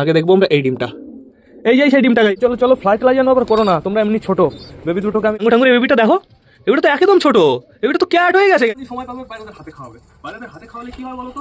আগে দেখব আমরা এই ডিমটা। এই যাই সেই ডিমটা গাই। চলো চলো ফ্লাইট লাই যেন আবার করো না তোমরা এমনি ছোট। বেবি দুটোকে আমি মোটামুটি বেবিটা দেখো এবার তো একদম ছোট। এগুলো তো ক্যাট হয়ে গেছে। সময় পাবে বাইরেদের হাতে খাওয়াবে। বাইরেদের হাতে খাওয়ালে কি হয় বলো তো?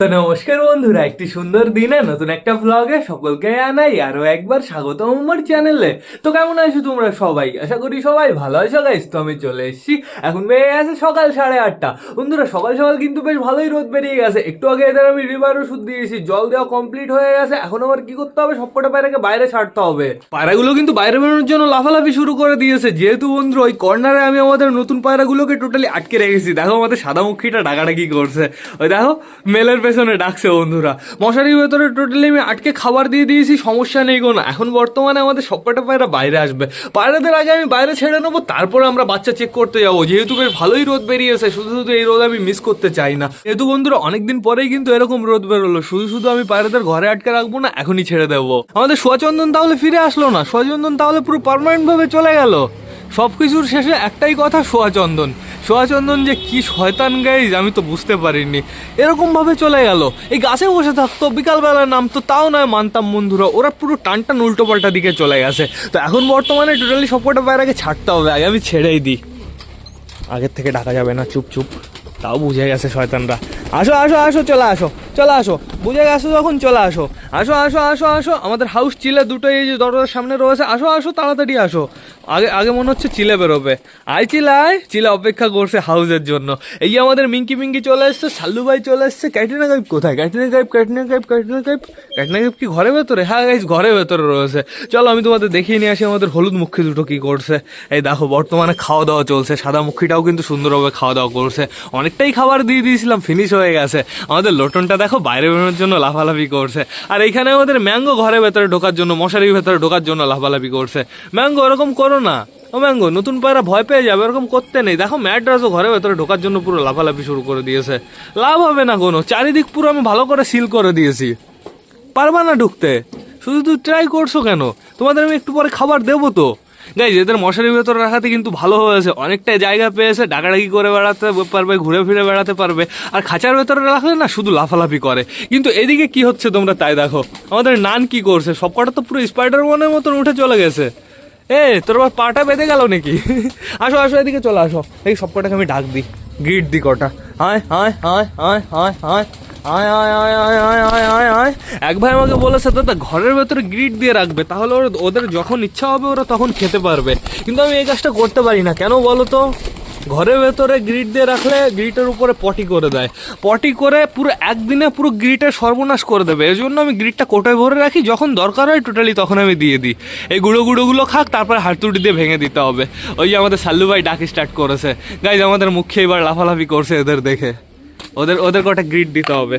তো নমস্কার বন্ধুরা, একটি সুন্দর দিনে নতুন একটা ব্লগে সকলকে আনাই আরও একবার স্বাগতম আমার চ্যানেলে তো কেমন আছো তোমরা সবাই? আশা করি সবাই ভালো আছো গাইস তো আমি চলে এসেছি। এখন বেড়ে গেছে সকাল সাড়ে আটটা। বন্ধুরা, সকাল সকাল কিন্তু বেশ ভালোই রোদ বেরিয়ে গেছে। একটু আগে এদের আমি রিভার ওষুধ দিয়েছি। জল দেওয়া কমপ্লিট হয়ে গেছে। এখন আবার কি করতে হবে? সবকটা পায়রাকে বাইরে ছাড়তে হবে। পায়রাগুলো কিন্তু বাইরে বেরোনোর জন্য লাফালাফি শুরু করে দিয়েছে। যেহেতু বন্ধু ওই কর্নারে আমি আমাদের নতুন পায়রাগুলোকে টোটালি আটকে রেখেছি। দেখো আমাদের সাদা মুখিটা ডাকাডাকি করছে। ওই দেখো, মেলের পেছনে ডাকছে বন্ধুরা। মশারির ভেতরে টোটালি আমি আটকে খাবার দিয়ে দিয়েছি, সমস্যা নেই কোনো। এখন বর্তমানে আমাদের সবকটা পায়রা বাইরে আসবে। পায়রাদের আগে আমি বাইরে ছেড়ে নেব, তারপরে আমরা বাচ্চা চেক করতে যাব। যেহেতু বেশ ভালোই রোদ বেরিয়েছে, শুধু শুধু এই রোদ আমি মিস করতে চাই না। যেহেতু বন্ধুরা অনেকদিন পরেই কিন্তু এরকম রোদ বেরোলো, শুধু শুধু আমি পায়রাদের ঘরে আটকে রাখব না, এখনই ছেড়ে দেবো। আমাদের সোয়াচন্দন তাহলে ফিরে আসলো না। সোয়াচন্দন তাহলে পুরো পার্মানেন্ট ভাবে চলে গেল। সব কিছুর শেষে একটাই কথা, সোয়াচন্দন। সোয়াচন্দন যে কি শয়তান গাইজ, আমি তো বুঝতে পারিনি। এরকম ভাবে চলে গেল। এই গাছে বসে থাকতো, বিকালবেলা নামতো, তাও নয় মানতাম বন্ধুরা, ওরা পুরো টানটান টান উল্টো পাল্টা দিকে চলে গেছে। তো এখন বর্তমানে টোটালি সবকটা বাইরে ছাড়তে হবে, আগে আমি ছেড়েই দিই। আগের থেকে ডাকা যাবে না চুপ চুপ তাও বুঝে গেছে শয়তানরা। আসো আসো আসো, চলে আসো চলে আসো। বুঝে গেছো যখন? চলে আসো। আসো আসো আসো আসো। আমাদের হাউস চিলে দুটোই এই যে দরজার সামনে রয়েছে। আসো আসো, তাড়াতাড়ি আসো। আগে আগে মনে হচ্ছে চিলে বেরোবে। আয় চিলে আয়। চিলে অপেক্ষা করছে হাউসের জন্য। এই যে আমাদের মিঙ্কি মিঙ্কি চলে এসছে সাল্লু ভাই চলে এসছে। ক্যাটরিনা গাইব কোথায়? ক্যাটরিনা গাইব ক্যাটরিনা গাইব ক্যাটরিনা গাইব। ক্যাটরিনা গাইব কি ঘরে ভেতরে? হ্যাঁ গাইজ ঘরে ভেতরে রয়েছে। চলো আমি তোমাদের দেখিয়ে নিয়ে আসি আমাদের হলুদ মুখী দুটো কি করছে। এই দেখো, বর্তমানে খাওয়া দাওয়া চলছে। সাদা মুখীটাও কিন্তু সুন্দরভাবে খাওয়া দাওয়া করছে। অনেকটাই খাবার দিয়ে দিয়েছিলাম ফিনিশ হয়ে গেছে। আমাদের লোটনটা দেখো, বাইরে বেরোনোর জন্য লাফালাফি করছে। আর এখানে আমাদের ম্যাঙ্গো ঘরের ভেতরে ঢোকার জন্য, মশারির ভেতরে ঢোকার জন্য লাফালাফি করছে। ম্যাঙ্গো এরকম করো না। ও ম্যাঙ্গো, নতুন পায়রা ভয় পেয়ে যাবে এরকম করতে নেই। দেখো, ম্যাড্রাসও ঘরের ভেতরে ঢোকার জন্য পুরো লাফালাফি শুরু করে দিয়েছে। লাভ হবে না কোনো। চারিদিক পুরো আমি ভালো করে সিল করে দিয়েছি। পারবা না ঢুকতে। শুধু তুই ট্রাই করছ কেন? তোমাদের আমি একটু পরে খাবার দেবো তো। গাইজ এদের মশারির ভেতরে রাখাতে কিন্তু ভালো হয়েছে। অনেকটাই জায়গা পেয়েছে, ডাকাডাকি করে বেড়াতে পারবে, ঘুরে ফিরে বেড়াতে পারবে। আর খাঁচার ভেতরে রাখলে না শুধু লাফালাফি করে। কিন্তু এদিকে কি হচ্ছে তোমরা তাই দেখো। আমাদের নান কি করছে? সবকটা তো পুরো স্পাইডার ওয়ানের মতন উঠে চলে গেছে। এ, তোর আবার পাটা বেঁধে গেল নাকি? আসো আসো, এদিকে চলে আসো। এই সবকটাকে আমি ডাক দিই। গ্রিট দি কটা। আয় আয় আয় আয় আয় আয় আয় আয় আয় আয় আয় আয় আয় আয়। এক ভাই আমাকে বলেছে, দাদা, ঘরের ভেতরে গ্রিড দিয়ে রাখবে, তাহলে ওরা, ওদের যখন ইচ্ছা হবে, ওরা তখন খেতে পারবে। কিন্তু আমি এই কাজটা করতে পারি না। কেন বলো তো? ঘরের ভেতরে গ্রিড দিয়ে রাখলে গ্রিটের উপরে পটি করে দেয়। পটি করে পুরো একদিনে পুরো গ্রিটের সর্বনাশ করে দেবে। এই জন্য আমি গ্রিডটা কোটায় ভরে রাখি, যখন দরকার হয় টোটালি তখন আমি দিয়ে দিই। এই গুঁড়ো গুঁড়োগুলো খাক, তারপরে হাতুড়ি দিয়ে ভেঙে দিতে হবে। ওই যে আমাদের সাল্লু ভাই ডাকি স্টার্ট করেছে। গাইজ আমাদের মুখে এবার লাফালাফি করছে এদের দেখে। ওদের ওদের কটা গ্রিড দিতে হবে।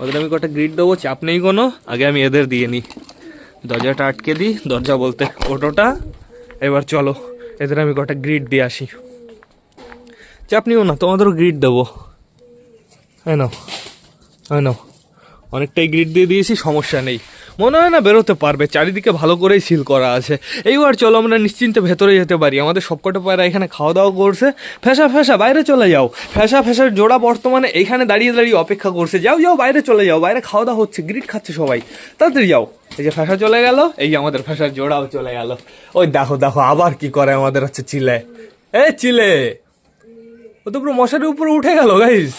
ওদের আমি কটা গ্রিড দেবো, চাপ নেই কোনো। আগে আমি এদের দিয়ে নিই দরজাটা আটকে দিই, দরজা বলতে অটোটা। এবার চলো, এদের আমি কটা গ্রিড দিয়ে আসি। চাপ নিও না, তোমাদেরও গ্রিড দেবো। হ্যাঁ নাও হ্যাঁ নাও। অনেকটাই গ্রিড দিয়ে দিয়েছি, সমস্যা নেই। মনে হয় না বেরোতে পারবে, চারিদিকে ভালো করেই সিল করা আছে। এইবার চলো আমরা নিশ্চিন্তে ভেতরে যেতে পারি। আমাদের সবকটা পায়রা এখানে খাওয়া দাওয়া করছে। ফেসা ফেসা, বাইরে চলে যাও। ফেসা, ফেসার জোড়া বর্তমানে এইখানে দাঁড়িয়ে দাঁড়িয়ে অপেক্ষা করছে। যাও যাও, বাইরে চলে যাও। বাইরে খাওয়া দাওয়া হচ্ছে গ্রিড খাচ্ছে সবাই। তাড়াতাড়ি যাও। এই যে ফেসা চলে গেল, এই আমাদের ফেসার জোড়াও চলে গেল। ওই দেখো দেখো, আবার কি করে আমাদের হচ্ছে চিলে। এ, চিলে! ও তো পুরো মশারির উপরে উঠে গেল গাইস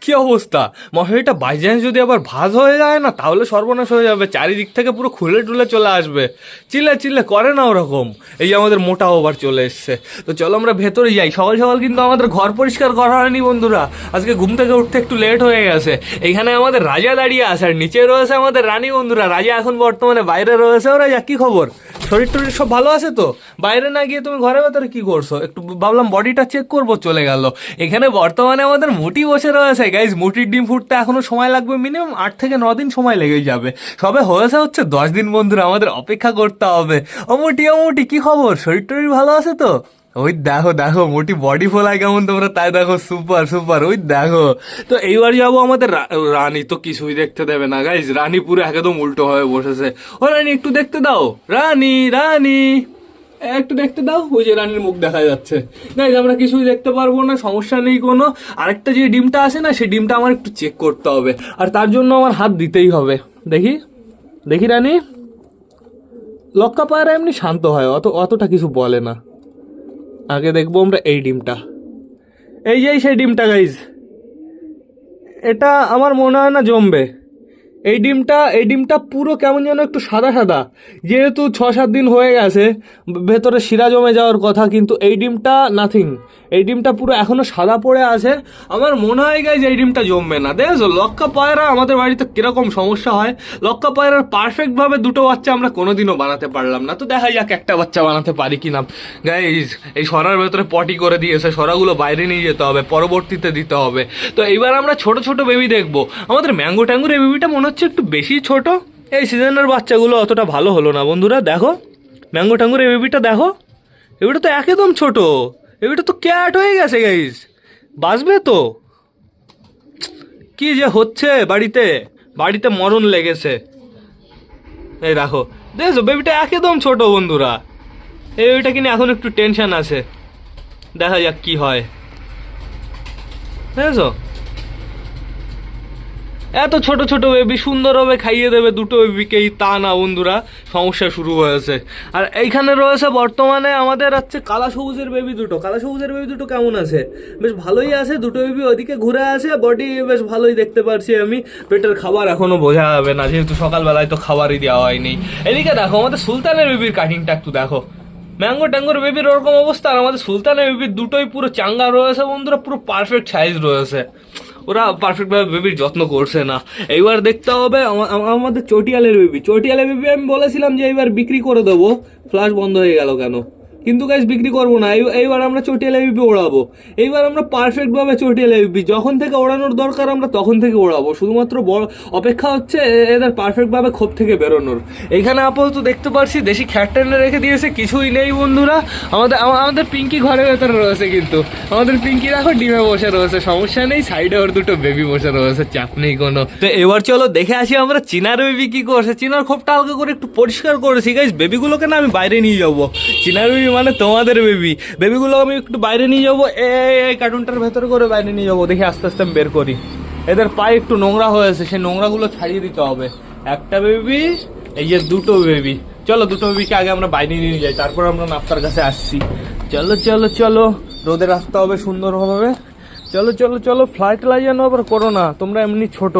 কি অবস্থা? মশারিটা বাই চান্স যদি আবার ভাজ হয়ে যায় না, তাহলে সর্বনাশ হয়ে যাবে, চারিদিক থেকে পুরো খুলে টুলে চলে আসবে। চিল্লে চিল্লে করে না ওরকম। এই যে আমাদের মোটা ওভার চলে এসছে। তো চলো আমরা ভেতরে যাই। সকাল সকাল কিন্তু আমাদের ঘর পরিষ্কার করা হয়নি বন্ধুরা। আজকে ঘুম থেকে উঠতে একটু লেট হয়ে গেছে। এখানে আমাদের রাজা দাঁড়িয়ে আছে, আর নিচে রয়েছে আমাদের রানী বন্ধুরা। রাজা এখন বর্তমানে বাইরে রয়েছে। ওরা যা কি খবর? শরীর টরীর সব ভালো আছে তো? বাইরে না গিয়ে তুমি ঘরের ভেতরে কি করছ? একটু ভাবলাম বডিটা চেক করব, চলে গেল। এখানে বর্তমানে আমাদের মুটি বসে রয়েছে গাইজ মুটির ডিম ফুটতে এখনও সময় লাগবে মিনিমাম আট থেকে ন দিন সময় লেগে যাবে। সবে হয়েছে হচ্ছে দশ দিন বন্ধুরা, আমাদের অপেক্ষা করতে হবে। ও মুটি ও মুটি, কি খবর? শরীর টরীর ভালো আছে তো? ওই দেখো দেখো, মোটি বডি ফোলায় কেমন তোমরা, তাই দেখো সুপার সুপার ওই দেখো। তো এইবার যাব আমাদের রানী, তো কিছুই দেখতে দেবে না। গাইজ রানী পুরো একদম উল্টো হয়ে বসেছে। ও রানী, একটু দেখতে দাও। রানী রানী! একটু দেখতে দাও, ওই যে রানীর মুখ দেখা যাচ্ছে। গাইজ আমরা কিছুই দেখতে পারব না, সমস্যা নেই কোনো। আরেকটা যে ডিমটা আছে না সেই ডিমটা আমার একটু চেক করতে হবে। আর তার জন্য আমার হাত দিতেই হবে। দেখি? দেখি রানী। লক্কা পায়রা এমনি শান্ত হয়, অত, অতটা কিছু বলে না। আগে দেখব আমরা এই ডিমটা। এই যে সেই ডিমটা গাইজ এটা আমার মনে হয় না জমবে। এই ডিমটা এই ডিমটা পুরো কেমন যেন একটু সাদা সাদা। যেহেতু ছ সাত দিন হয়ে গেছে, ভেতরে শিরা জমে যাওয়ার কথা, কিন্তু এই ডিমটা নাথিং এই ডিমটা পুরো এখনও সাদা পড়ে আছে। আমার মনে হয় গাইজ এই ডিমটা জমবে না। দেখেছ লক্কা পায়রা আমাদের বাড়িতে কীরকম সমস্যা হয়। লক্কা পায়রার পারফেক্ট ভাবে দুটো বাচ্চা আমরা কোনোদিনও বানাতে পারলাম না। তো দেখা যাক একটা বাচ্চা বানাতে পারি কি না গাইজ এই সরার ভেতরে পটি করে দিয়েছে, সরাগুলো বাইরে নিয়ে যেতে হবে, পরবর্তীতে দিতে হবে। তো এইবার আমরা ছোট ছোট বেবি দেখব। আমাদের ম্যাঙ্গো ট্যাঙ্গুর এই বেবিটা মনে হচ্ছে একটু বেশি ছোট। এই সিজনের বাচ্চাগুলো অতটা ভালো হলো না বন্ধুরা, দেখো। ম্যাঙ্গো ট্যাঙ্গুর এই বেবিটা দেখো। বেবিটা তো একদম ছোট। বেবিটা তো ক্যাট হয়ে গেছে গাইজ বাঁচবে তো। কি যে হচ্ছে বাড়িতে। বাড়িতে মরণ লেগেছে। এই দেখো। দেখছ বেবিটা একদম ছোট বন্ধুরা। এই বেবিটা কিনে এখন একটু টেনশন আছে। দেখা যাক কি হয়। দেখেছ? এত ছোট ছোট বেবি সুন্দরভাবে খাইয়ে দেবে দুটো বেবিকেই তা না, বন্ধুরা, সমস্যা শুরু হয়েছে। আর এইখানে রয়েছে বর্তমানে আমাদের হচ্ছে কালা সবুজের বেবি দুটো। কালা সবুজের বেবি দুটো কেমন আছে? বেশ ভালোই আছে, দুটো বেবি ওদিকে ঘুরে আছে বডি বেশ ভালোই দেখতে পারছি আমি। পেটের খাবার এখনও বোঝা যাবে না, যেহেতু সকালবেলায় তো খাবারই দেওয়া হয়নি। এদিকে দেখো, আমাদের সুলতানের বেবির কাটিংটা একটু দেখো। ম্যাঙ্গো ট্যাঙ্গোর বেবির ওরকম অবস্থা, আর আমাদের সুলতানের বেবির দুটোই পুরো চাঙ্গা রয়েছে, বন্ধুরা, পুরো পারফেক্ট সাইজ রয়েছে। ওরা পারফেক্টভাবে বেবির যত্ন করছে না। এইবার দেখতে হবে আমা- আমা- আমাদের চটিয়ালের বেবি। চটিয়ালের বেবি আমি বলেছিলাম যে এইবার বিক্রি করে দেবো। ফ্লাশ বন্ধ হয়ে গেল কেন? কিন্তু গাইজ বিক্রি করব না। এই- এইবার আমরা চটিয়াল এবিপি ওড়াবো। এইবার আমরা পারফেক্ট ভাবে চটিয়াল এবিপি যখন থেকে ওড়ানোর দরকার আমরা তখন থেকে ওড়াবো। শুধুমাত্র বড় অপেক্ষা হচ্ছে এদের পারফেক্ট ভাবে খোপ থেকে বেরোনোর। এইখানে আপাতত দেখতে পারছি, দেশি খ্যাট টেনে রেখে দিয়েছে। কিছুই নেই বন্ধুরা। আমাদের আমাদের পিঙ্কি ঘরের ভেতরে রয়েছে কিন্তু। আমাদের পিঙ্কি দেখো ডিমে বসে রয়েছে। সমস্যা নেই সাইডে ওর দুটো বেবি বসে রয়েছে। চাপ নেই কোনো। তো এবার চলো দেখে আসি আমরা চিনার বেবি কি করছে। চিনার খোপটা হালকা করে একটু পরিষ্কার করেছি। গাইজ বেবিগুলোকে না আমি বাইরে নিয়ে যাব। চিনার বেবি মানে তোমাদের বেবি বেবিগুলো আমি একটু বাইরে নিয়ে যাব। এই কার্টুনটার ভেতরে করে বাইরে নিয়ে যাব। দেখি আস্তে আস্তে আমি বের করি। এদের পায়ে একটু নোংরা হয়েছে, সেই নোংরাগুলো ছাড়িয়ে দিতে হবে। একটা বেবি এই যে দুটো বেবি চলো, দুটো বেবিকে আগে আমরা বাইরে নিয়ে যাই, তারপর আমরা নাপ্তার কাছে আসছি। চলো চলো চলো। রোদে রাখতে হবে সুন্দরভাবে। চলো চলো চলো ফ্লাইট লাই যেন আবার করো না, তোমরা এমনি ছোট।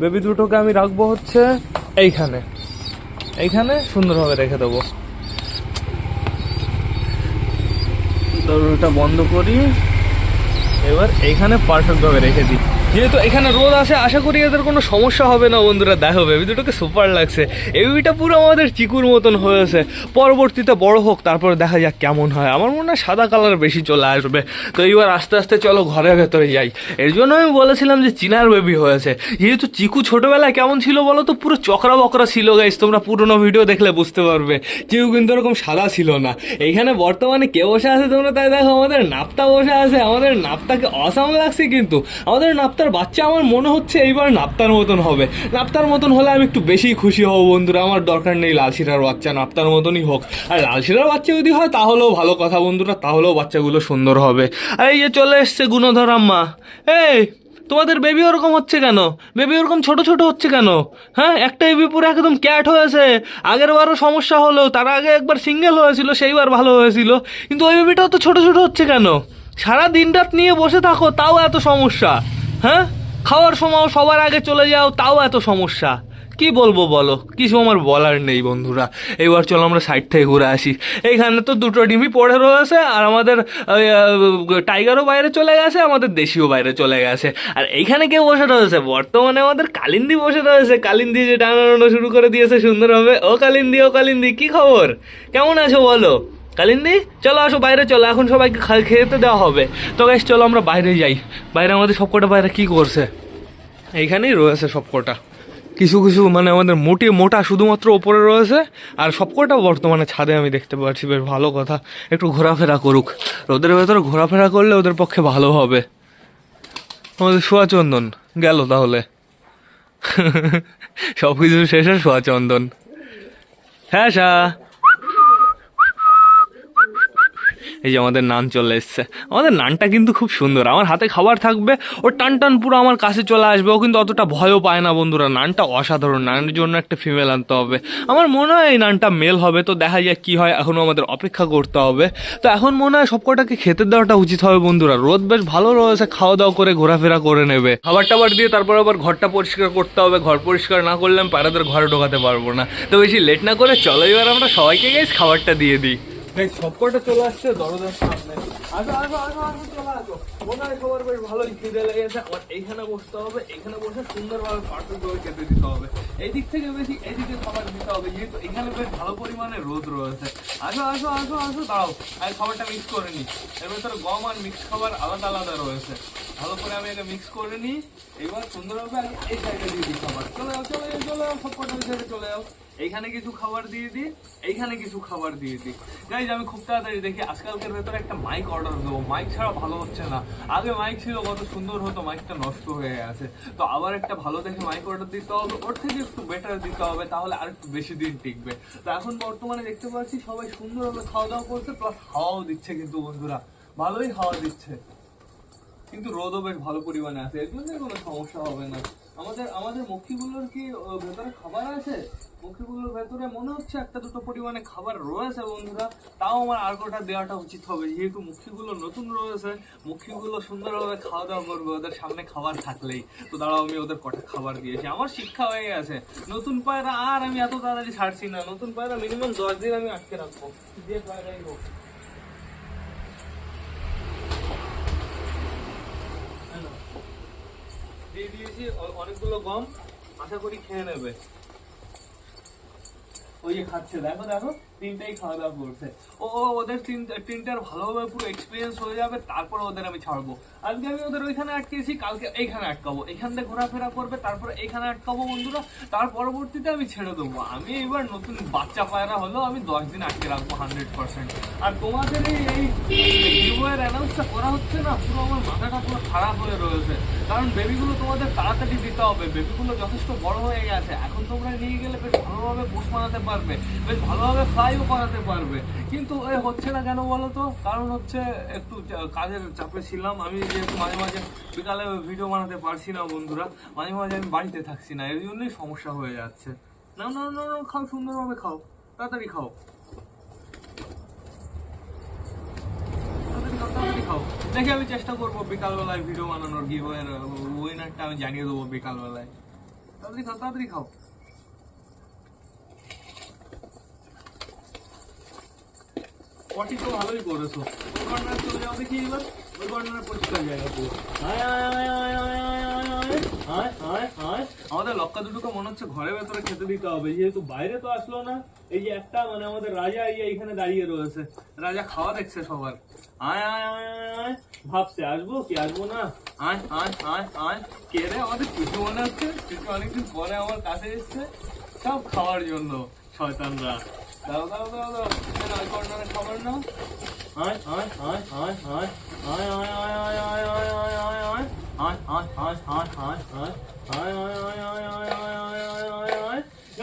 বেবি দুটোকে আমি রাখব হচ্ছে এইখানে। এইখানে সুন্দরভাবে রেখে দেবো। দরজাটা বন্ধ করি। এবার এখানে পারফেক্টভাবে রেখে দিই যেহেতু এখানে রোদ আসে, আশা করি এদের কোনো সমস্যা হবে না বন্ধুরা। দেখো বেবি দুটোকে সুপার লাগছে। এই বেবিটা পুরো আমাদের চিকুর মতন হয়েছে। পরবর্তীতে বড় হোক, তারপরে দেখা যাক কেমন হয়। আমার মনে হয় সাদা কালার বেশি চলে আসবে। তো এইবার আস্তে আস্তে চলো ঘরের ভেতরে যাই। এর জন্য আমি বলেছিলাম যে চিনার বেবি হয়েছে। যেহেতু চিকু ছোটোবেলায় কেমন ছিল বলো তো, পুরো চকরা বকরা ছিল গাইস তোমরা পুরোনো ভিডিও দেখলে বুঝতে পারবে। চিকু কিন্তু এরকম সাদা ছিল না। এইখানে বর্তমানে কে বসে আছে তোমরা তাই দেখো? আমাদের নাপ্তা বসে আছে। আমাদের নাপ্তাকে অসাম লাগছে কিন্তু। আমাদের নাপ্তার বাচ্চা, আমার মনে হচ্ছে এইবার নাপ্তার মতন হবে। নাপ্তার মতন হলে আমি একটু বেশি খুশি হব বন্ধুরা, আমার দরকার নেই লালশিরার বাচ্চা, নাপ্তার মতনই হোক। আর লালশিরার বাচ্চা যদি হয়, তাহলেও ভালো কথা বন্ধুরা, তাহলেও বাচ্চাগুলো সুন্দর হবে। আর এই যে চলে এসছে গুণধর আম্মা। এই, তোমাদের বেবি ওরকম হচ্ছে কেন? বেবি ওরকম ছোট ছোট হচ্ছে কেন? হ্যাঁ একটা বেবি পুরো একদম ক্যাট হয়েছে। আগের বারও সমস্যা হলো, তার আগে একবার সিঙ্গেল হয়েছিল, সেইবার ভালো হয়েছিল। কিন্তু ওই বেবিটাও তো ছোট ছোট হচ্ছে কেন? সারা দিন রাত নিয়ে বসে থাকো, তাও এত সমস্যা। হ্যাঁ? খাওয়ার সময় সবার আগে চলে যাও, তাও এত সমস্যা। কি বলব বলো? কিছু আমার বলার নেই বন্ধুরা। এবার চলো আমরা সাইড থেকে ঘুরে আসি। এইখানে তো দুটো ডিমই পড়ে রয়েছে, আর আমাদের টাইগারও বাইরে চলে গেছে, আমাদের দেশিও বাইরে চলে গেছে। আর এইখানে কেউ বসে রয়েছে? বর্তমানে আমাদের কালিন্দি বসে রয়েছে। কালিন্দি যে টানানো শুরু করে দিয়েছে সুন্দরভাবে। ও কালিন্দি ও কালিন্দি, কি খবর? কেমন আছো বলো? কালিন্দি, চলো আসো বাইরে, চলো, এখন সবাইকে খেতে দেওয়া হবে। তো গাইস চলো আমরা বাইরে যাই। বাইরে আমাদের সবকটা বাইরে কি করছে? এইখানেই রয়েছে সবকটা। কিছু কিছু মানে আমাদের মোটে মোটা শুধুমাত্র ওপরে রয়েছে, আর সবকটা বর্তমানে ছাদে আমি দেখতে পাচ্ছি, বেশ ভালো কথা। একটু ঘোরাফেরা করুক। রোদের ভেতরে ঘোরাফেরা করলে ওদের পক্ষে ভালো হবে। আমাদের সোয়াচন্দন গেল তাহলে। সব কিছু শেষে সোয়াচন্দন। হ্যাঁ সা এই যে আমাদের নান চলে এসছে। আমাদের নানটা কিন্তু খুব সুন্দর। আমার হাতে খাবার থাকবে, ও টান টান পুরো আমার কাছে চলে আসবে। ও কিন্তু অতটা ভয়ও পায় না বন্ধুরা, নানটা অসাধারণ। নানের জন্য একটা ফিমেল আনতে হবে। আমার মনে হয় এই নানটা মেল হবে, তো দেখা যাক কি হয়। এখনও আমাদের অপেক্ষা করতে হবে। তো এখন মনে হয় সব কটাকে খেতে দেওয়াটা উচিত হবে বন্ধুরা। রোদ বেশ ভালো রয়েছে খাওয়া দাওয়া করে, ঘোরাফেরা করে নেবে। খাবার টাবার দিয়ে তারপর আবার ঘরটা পরিষ্কার করতে হবে। ঘর পরিষ্কার না করলে আমি পায়রাদের ঘরে ঢোকাতে পারব না। তো বেশি লেট না করে চলো, এবার আমরা সবাইকে গেছি খাবারটা দিয়ে দিই। সব কটা চলে আসছে? দরজার সামনে। আসো আসো আসো আসো, চলে আসো। মনে হয় বেশ ভালোই খিদে লেগেছে। আমার এইখানে বসতে হবে, এইখানে বসে সুন্দরভাবে পার্সেল করে খেতে দিতে হবে। এই থেকে বেশি, এইদিকে খাবার দিতে হবে। যেহেতু এখানে বেশ ভালো পরিমাণে রোদ রয়েছে। আসো আসো আসো আসো, দাঁড়াও। আমি খাবারটা মিক্স করে নিই। এর ভেতরে গম আর মিক্স খাবার আলাদা আলাদা রয়েছে। ভালো করে আমি এটা মিক্স করে নিই। এবার সুন্দরভাবে আমি এই সাইডে দিয়ে দিই খাবার। চলে যাও চলে যাও চলে যাও, সব কটা সাইডে চলে যাও। এইখানে কিছু খাবার দিয়ে দিই, এইখানে কিছু খাবার দিয়ে দিই। গাইজ আমি খুব তাড়াতাড়ি দেখি, আজকালকার ভেতরে একটা মাইক অর্ডার দেবো। মাইক ছাড়া ভালো হচ্ছে না। আগে মাইক ছিল, কত সুন্দর হতো মাইকটা নষ্ট হয়ে গেছে। তো আবার একটা ভালো দেখে মাইক অর্ডার দিতে হবে, ওর থেকে একটু বেটার দিতে হবে, তাহলে আর একটু বেশি দিন টিকবে। তো এখন বর্তমানে দেখতে পাচ্ছি, সবাই সুন্দরভাবে খাওয়া দাওয়া করছে প্লাস হাওয়াও দিচ্ছে কিন্তু বন্ধুরা। ভালোই হাওয়া দিচ্ছে। কিন্তু রোদও বেশ ভালো পরিমাণে আছে, এর জন্য কোনো সমস্যা হবে না। আমাদের আমাদের মক্ষীগুলোর কি ভেতরে খাবার আছে? মক্ষীগুলোর ভেতরে মনে হচ্ছে একটা দুটো পরিমাণে খাবার রয়েছে বন্ধুরা, তাও আমার আর কটা দেওয়াটা উচিত হবে। যেহেতু মুখিগুলো নতুন রয়েছে মুখিগুলো সুন্দরভাবে খাওয়া দাওয়া করবে, ওদের সামনে খাবার থাকলেই। তো দাঁড়াও, আমি ওদের কটা খাবার দিয়েছি। আমার শিক্ষা হয়ে গেছে। নতুন পায়রা আর আমি এত তাড়াতাড়ি ছাড়ছি না। নতুন পায়রা মিনিমাম দশ দিন আমি আটকে রাখব। যে পায়রাই হোক। দিয়ে দিয়েছি অনেকগুলো গম। আশা করি খেয়ে নেবে। ওই যে খাচ্ছে দেখো দেখো। তিনটাই খাওয়া দাওয়া করছে। ও ওদের তিন তিনটার ভালোভাবে পুরো এক্সপিরিয়েন্স হয়ে যাবে, তারপরে ওদের আমি ছাড়বো। আজকে আমি ওদের ওইখানে আটকেছি, কালকে এইখানে আটকাবো। এইখান থেকে ঘোরাফেরা করবে, তারপরে এইখানে আটকাবো বন্ধুরা। তার পরবর্তীতে আমি ছেড়ে দেবো। আমি এবার নতুন বাচ্চা পায়রা হলেও আমি দশ দিন আটকে রাখব হান্ড্রেড পার্সেন্ট আর তোমাদের এই গিভওয়ের অ্যানাউন্সটা করা হচ্ছে না, পুরো আমার মাথাটা পুরো খারাপ হয়ে রয়েছে। কারণ বেবিগুলো তোমাদের তাড়াতাড়ি দিতে হবে। বেবিগুলো যথেষ্ট বড় হয়ে গেছে। এখন তোমরা নিয়ে গেলে বেশ ভালোভাবে পোষ বানাতে পারবে। বেশ ভালোভাবে ফ্লাইও করাতে পারবে। কিন্তু এ হচ্ছে না কেন বলো তো কারণ হচ্ছে একটু কাজের চাপে ছিলাম। আমি যেহেতু মাঝে মাঝে বিকালে ভিডিও বানাতে পারছি না বন্ধুরা। মাঝে মাঝে আমি বাড়িতে থাকছি না। এর জন্যই সমস্যা হয়ে যাচ্ছে। না না না না খাও সুন্দরভাবে খাও। তাড়াতাড়ি খাও। তাড়াতাড়ি খাও, তাড়াতাড়ি খাও। দেখি আমি চেষ্টা করব বিকালবেলায় ভিডিও বানানোর গিভের উইনারটা আমি জানিয়ে দেবো বিকালবেলায়। তাড়াতাড়ি খাও তাড়াতাড়ি খাও। আমাদের লক্কা দুটোকে মনে হচ্ছে ঘরের ভেতরে খেতে দিতে হবে যেহেতু বাইরে তো আসলো না এই যে একটা মানে আমাদের রাজা এই যে এইখানে দাঁড়িয়ে রয়েছে রাজা খাওয়া দেখছে সবার আয় আয় ভাবছে আসব কি আসব না আয় আয় আয় আয় কে রে আমাদের কিছু মনে হচ্ছে কিছু অনেকদিন পরে আমার কাছে এসছে সব খাওয়ার জন্য শয়তানরা Go, go, go, go. Then I got another cover now. Aye, aye, aye, aye, aye. Aye, aye, aye, aye, aye, aye, aye, aye. Aye, aye, aye, aye, aye, aye. Aye, aye, aye, aye, aye.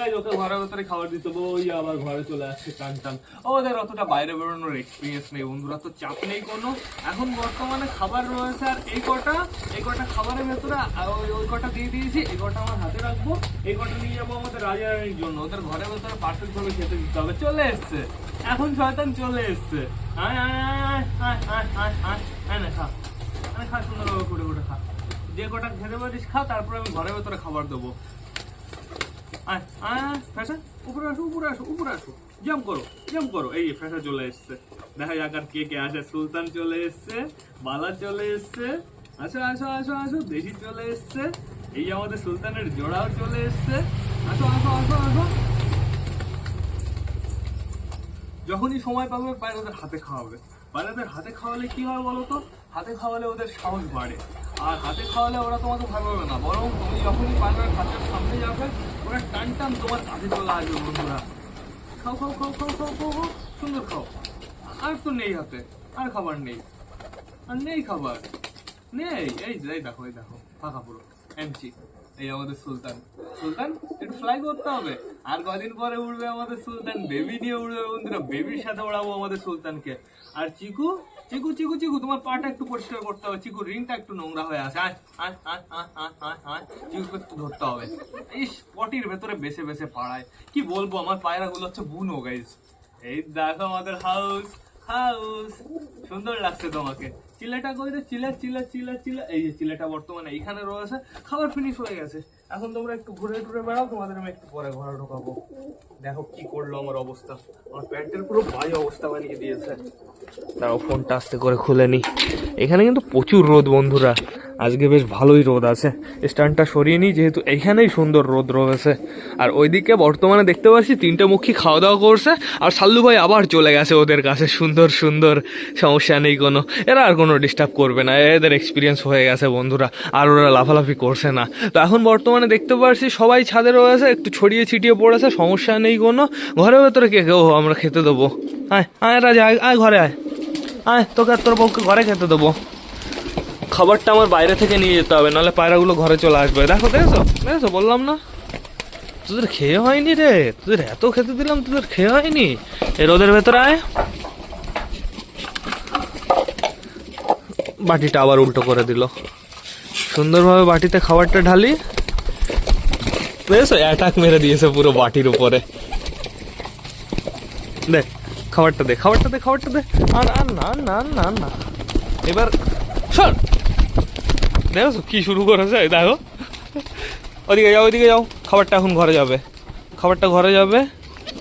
Guys okay ঘরের ভেতরে খাবার দিতে ওই আবার ঘরে চলে আসছে টান টান। ওদের অতটা বাইরে বেরোনোর এক্সপিরিয়েন্স নেই বন্ধুরা, তো চাপ নেই কোনো। এখন বর্তমানে খাবার রয়েছে আর এই কটা এই কটা খাবারের ভেতরে ওই ওই কটা দিয়ে দিয়েছি, এই কটা আমার হাতে রাখব। এই কটা নিয়ে যাব আমাদের জন্য। ওদের ঘরের ভেতরে খেতে দিতে হবে। চলে এসছে। এখন শয়তান চলে এসছে। খা। সুন্দরভাবে করে করে খা। যে কটা খেতে পারিস খা, তারপরে আমি ঘরের ভেতরে খাবার দেবো। সুলতান চলে এসছে বালা চলে এসছে। আসো আসো আসো আসো, দেশি চলে এসছে। এই আমাদের সুলতানের জোড়াও চলে এসছে। আসো আসো আসো আসো। যখনই সময় পাবে, বাইরে ওদের হাতে খাওয়াবে। বাইরে ওদের হাতে খাওয়ালে কি হয় বলো তো? হাতে খাওয়ালে ওদের সাহস বাড়ে। আর হাতে খাওয়ালে ওরা তোমাকে ভয় পাবে না, বরং তুমি যখনই পারবে, হাতের সামনে যাবে। ওরা টান টান তোমার কাছে চলে আসবে বন্ধুরা। খাও খাও খাও খাও খাও খাও খাও সুন্দর খাও। আর তো নেই হাতে আর খাবার নেই। আর নেই খাবার। নেই এই যে, দেখো এই দেখো ফাঁকা পুরো এমচি এই আমাদের সুলতান। সুলতান, একটু ফ্লাই করতে হবে। আর কদিন পরে উঠবে আমাদের সুলতান? বেবি নিয়ে উঠবে বন্ধুরা। বেবির সাথে উড়াবো আমাদের সুলতানকে। আর চিকু? চিকু চিকু চিকু, তোমার পাটা একটু পরিষ্কার করতে হবে। চিকু রিংটা একটু নোংরা হয়ে আছে। চিকুকে একটু ধরতে হবে। ইস, পটির ভেতরে বেছে বেছে পাড়ায়। কি বলব, আমার পায়রা গুলো হচ্ছে বুনো গাইজ এই দেখো আমাদের হাউস হাউস সুন্দর লাগছে তোমাকে। চিলেটা কই রে? চিলা, চিলে, চিলা চিলা। এই যে চিলেটা বর্তমানে এইখানে রয়েছে, খাবার ফিনিশ হয়ে গেছে। এখন তোমরা একটু ঘুরে টুরে বেড়াও, তোমাদের আমি একটু পরে ঘরে ঢোকাবো। দেখো কি করল আমার অবস্থা। আমার প্যান্টের পুরো বাজে অবস্থা বানিয়ে দিয়েছে। তারাও ফোনটা আস্তে করে খুলে নি। এখানে কিন্তু প্রচুর রোদ, বন্ধুরা। আজকে বেশ ভালোই রোদ আছে। স্ট্যান্ডটা সরিয়ে নিই, যেহেতু এইখানেই সুন্দর রোদ রয়েছে। আর ওইদিকে বর্তমানে দেখতে পাচ্ছি, তিনটে মুখী খাওয়া দাওয়া করছে, আর সাল্লু ভাই আবার চলে গেছে ওদের কাছে। সুন্দর সুন্দর, সমস্যা নেই কোনো। এরা আর কোনো ডিস্টার্ব করবে না, এদের এক্সপিরিয়েন্স হয়ে গেছে বন্ধুরা, আর ওরা লাফালাফি করছে না। তো এখন বর্তমানে দেখতে পাচ্ছি, সবাই ছাদে রয়েছে, একটু ছড়িয়ে ছিটিয়ে পড়েছে, সমস্যা নেই কোনো। ঘরের ভেতরে কে কেউ আমরা খেতে দেবো। আয় আয়, রাজা, আয় আয়, ঘরে আয়। আয়, তোকে তোর বউকে ঘরে খেতে দেবো। খাবারটা আমার বাইরে থেকে নিয়ে যেতে হবে, নাহলে পায়রাগুলো ঘরে চলে আসবে। দেখো, দেখেছ? দেখেছ? বললাম না। তোদের খেয়ে হয়নি রে। তোদের এত খেতে দিলাম, তোদের খেয়ে হয়নি। এ রোদের ভেতরে আয়। বাটিটা আবার উল্টো করে দিল। সুন্দরভাবে বাটিতে খাবারটা ঢালি। দেখেছ? অ্যাটাক মেরে দিয়েছে পুরো বাটির উপরে। দেখ, খাবারটা দে খাবারটা দে খাবারটা দে। আর আর না না না না। এবার সর দেখো কি শুরু করেছে দেখো। ওদিকে যাও ওদিকে যাও। খাবারটা এখন ঘরে যাবে। খাবারটা ঘরে যাবে।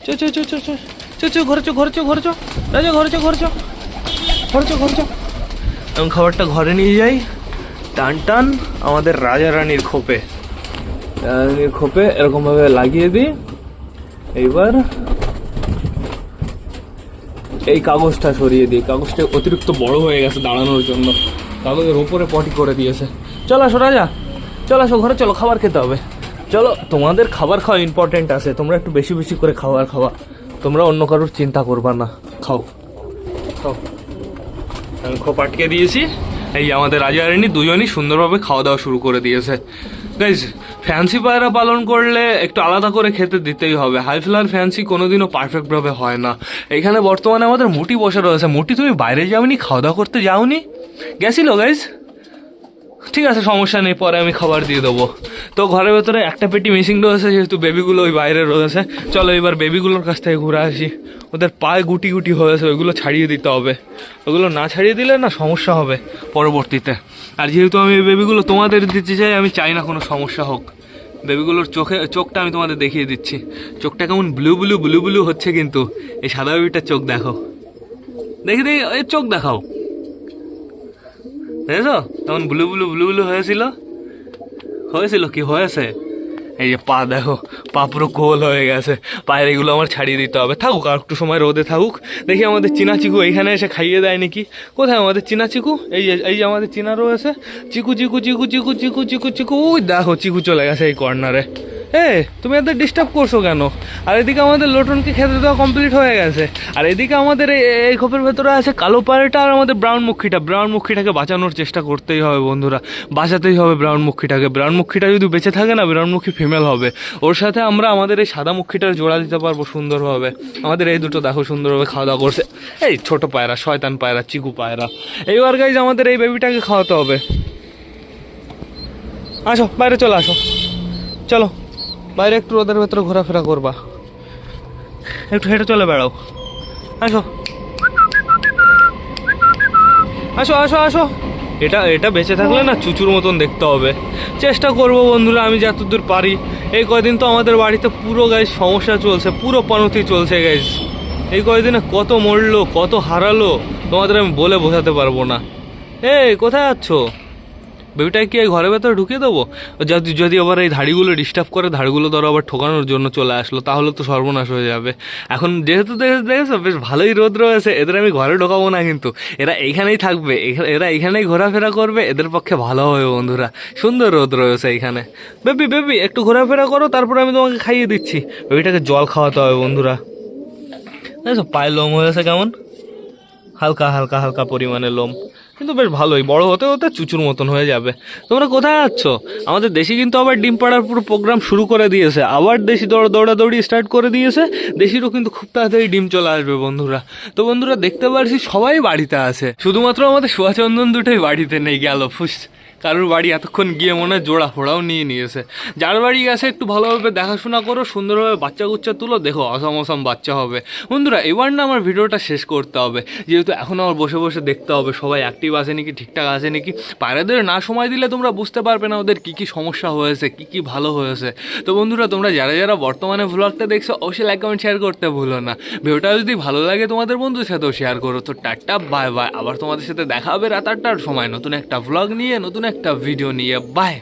চো চো চো চো চো চো চো, ঘরে চো ঘরে চো ঘরে চো। রাজা, ঘরে চো ঘরে চো। ঘরে চো ঘরে চো। এবং খাবারটা ঘরে নিয়ে যাই। টান টান, আমাদের রাজা রানীর খোপে। রানীর খোপে এরকমভাবে লাগিয়ে দিই। এইবার এই কাগজটা সরিয়ে দিই। কাগজটা অতিরিক্ত বড় হয়ে গেছে দাঁড়ানোর জন্য। কাগজের ওপরে পটি করে দিয়েছে। চলো আসো, রাজা। চলো আসো, ঘরে চলো, খাবার খেতে হবে। চলো, তোমাদের খাবার খাওয়া ইম্পর্টেন্ট আছে। তোমরা একটু বেশি বেশি করে খাবার খাওয়া। তোমরা অন্য কারোর চিন্তা করবা না। খাও। খাও। আমি খোপ আটকে দিয়েছি। এই আমাদের রাজা রানী দুজনই সুন্দরভাবে খাওয়া দাওয়া শুরু করে দিয়েছে। গাইজ ফ্যান্সি পায়রা পালন করলে একটু আলাদা করে খেতে দিতেই হবে। হাই ফ্লার ফ্যান্সি কোনোদিনও পারফেক্টভাবে হয় না। এখানে বর্তমানে আমাদের মুটি বসে রয়েছে। মুটি, তুমি বাইরে যাওনি, খাওয়া দাওয়া করতে যাওনি? গেছিল গাইজ ঠিক আছে, সমস্যা নেই, পরে আমি খাবার দিয়ে দেবো। তো ঘরের ভেতরে একটা পেটি মিসিং রয়েছে, যেহেতু বেবিগুলো ওই বাইরে রয়েছে। চলো এবার বেবিগুলোর কাছ থেকে ঘুরে আসি। ওদের পায়ে গুটি গুটি হয়েছে, ওইগুলো ছাড়িয়ে দিতে হবে। ওগুলো না ছাড়িয়ে দিলে না সমস্যা হবে পরবর্তীতে। আর যেহেতু আমি বেবিগুলো তোমাদের দিতে চাই, আমি চাই না কোনো সমস্যা হোক। বেবিগুলোর চোখে, চোখটা আমি তোমাদের দেখিয়ে দিচ্ছি। চোখটা কেমন ব্লু ব্লু ব্লু ব্লু হচ্ছে কিন্তু। এই সাদা বেবিটার চোখ দেখো। দেখি দেখি, এই চোখ দেখাও। দেখেছ তখন ব্লু ব্লু ব্লু ব্লু হয়েছিল হয়েছিল কি? হয়েছে এই যে পা দেখো পা পুরো গোল হয়ে গেছে। পায়ের এগুলো আমার ছাড়িয়ে দিতে হবে। থাকুক আর একটু সময় রোদে থাকুক। দেখি আমাদের চীনা চিকু এইখানে এসে খাইয়ে দেয় নাকি? কোথায় আমাদের চীনা চিকু এই যে এই যে আমাদের চীনা রয়েছে চিকু চিকু চিকু চিকু চিকু চিকু চিকু। ওই দেখো, চিকু চলে গেছে এই কর্নারে এ তুমি এদের ডিস্টার্ব করছ কেন? আর এদিকে আমাদের লোটনকে খেতে দেওয়া কমপ্লিট হয়ে গেছে। আর এদিকে আমাদের এই খোপের ভেতরে আছে কালো পায়রাটা আর আমাদের ব্রাউন মুখিটা। ব্রাউন মুখিটাকে বাঁচানোর চেষ্টা করতেই হবে বন্ধুরা। বাঁচাতেই হবে ব্রাউন মুখিটাকে। ব্রাউন মুখিটা যদি বেঁচে থাকে না ব্রাউন মুখী ফিমেল হবে। ওর সাথে আমরা আমাদের এই সাদা মুখিটার জোড়া দিতে পারব সুন্দরভাবে। আমাদের এই দুটো দেখো সুন্দরভাবে খাওয়া দাওয়া করছে। এই ছোট পায়রা, শয়তান পায়রা, চিকু পায়রা। এইবার গাইজ আমাদের এই বেবিটাকে খাওয়াতে হবে। আসো, বাইরে চলে আসো। চলো। বাইরে একটু রোদের ভেতরে ঘোরাফেরা করবা। একটু হেঁটে চলে বেড়াও। আসো। আসো আসো আসো। এটা এটা বেঁচে থাকলে না চুচুর মতন দেখতে হবে। চেষ্টা করব বন্ধুরা, আমি যতদূর পারি। এই কয়দিন তো আমাদের বাড়িতে পুরো গাইজ সমস্যা চলছে, পুরো পানতি চলছে গাইজ এই কয়দিনে কত মরলো, কত হারালো, তোমাদের আমি বলে বোঝাতে পারব না। এই, কোথায় আছো? বেবিটাকে কি এই ঘরের ভেতরে ঢুকিয়ে দেবো? যদি যদি আবার এই ধাড়িগুলো ডিস্টার্ব করে, ধাড়িগুলো ধরো আবার ঠোকানোর জন্য চলে আসলো, তাহলে তো সর্বনাশ হয়ে যাবে। এখন যেহেতু দেখে দেখেছ, বেশ ভালোই রোদ রয়েছে, এদের আমি ঘরে ঢোকাবো না কিন্তু। এরা এইখানেই থাকবে এরা এইখানেই ঘোরাফেরা করবে, এদের পক্ষে ভালো হবে বন্ধুরা। সুন্দর রোদ রয়েছে এইখানে। বেবি বেবি, একটু ঘোরাফেরা করো, তারপর আমি তোমাকে খাইয়ে দিচ্ছি। বেবিটাকে জল খাওয়াতে হবে বন্ধুরা। দেখছ পায়ে লোম হয়েছে কেমন? হালকা হালকা হালকা পরিমাণে লোম। কিন্তু বেশ ভালোই, বড় হতে হতে চুচুর মতন হয়ে যাবে। তোমরা কোথায় যাচ্ছ আমাদের দেশি কিন্তু আবার ডিম পাড়ার পুরো প্রোগ্রাম শুরু করে দিয়েছে। আবার দেশি দৌড়া দৌড়াদৌড়ি স্টার্ট করে দিয়েছে। দেশিরও কিন্তু খুব তাড়াতাড়ি ডিম চলে আসবে বন্ধুরা। তো বন্ধুরা, দেখতে পারছি সবাই বাড়িতে আছে। শুধুমাত্র আমাদের সোয়াচন্দন দুটোই বাড়িতে নেই, গেল, ফুস। কারোর বাড়ি এতক্ষণ গিয়ে মনে হয় জোড়া ফোড়াও নিয়ে নিয়েছে। যার বাড়ি গেছে, একটু ভালোভাবে দেখাশোনা করো, সুন্দরভাবে বাচ্চা কুচ্চা তুলো, দেখো অসম অসম বাচ্চা হবে। বন্ধুরা, এবার না আমার ভিডিওটা শেষ করতে হবে। যেহেতু এখন আমার বসে বসে দেখতে হবে, সবাই অ্যাক্টিভ আছে নাকি, ঠিকঠাক আছে নাকি? পায়রাদের না সময় দিলে তোমরা বুঝতে পারবে না ওদের কী কী সমস্যা হয়েছে, কী কী ভালো হয়েছে। তো বন্ধুরা, তোমরা যারা যারা বর্তমানে ভ্লগটা দেখছ, অবশ্যই লাইক কমেন্ট শেয়ার করতে ভুলো না। ভিডিওটা যদি ভালো লাগে তোমাদের বন্ধুদের সাথেও শেয়ার করো। তো টাটা বাই বাই আবার তোমাদের সাথে দেখা হবে রাত আটটার সময়। নতুন একটা ভ্লগ নিয়ে, নতুন একটা ভিডিও নিয়ে বাই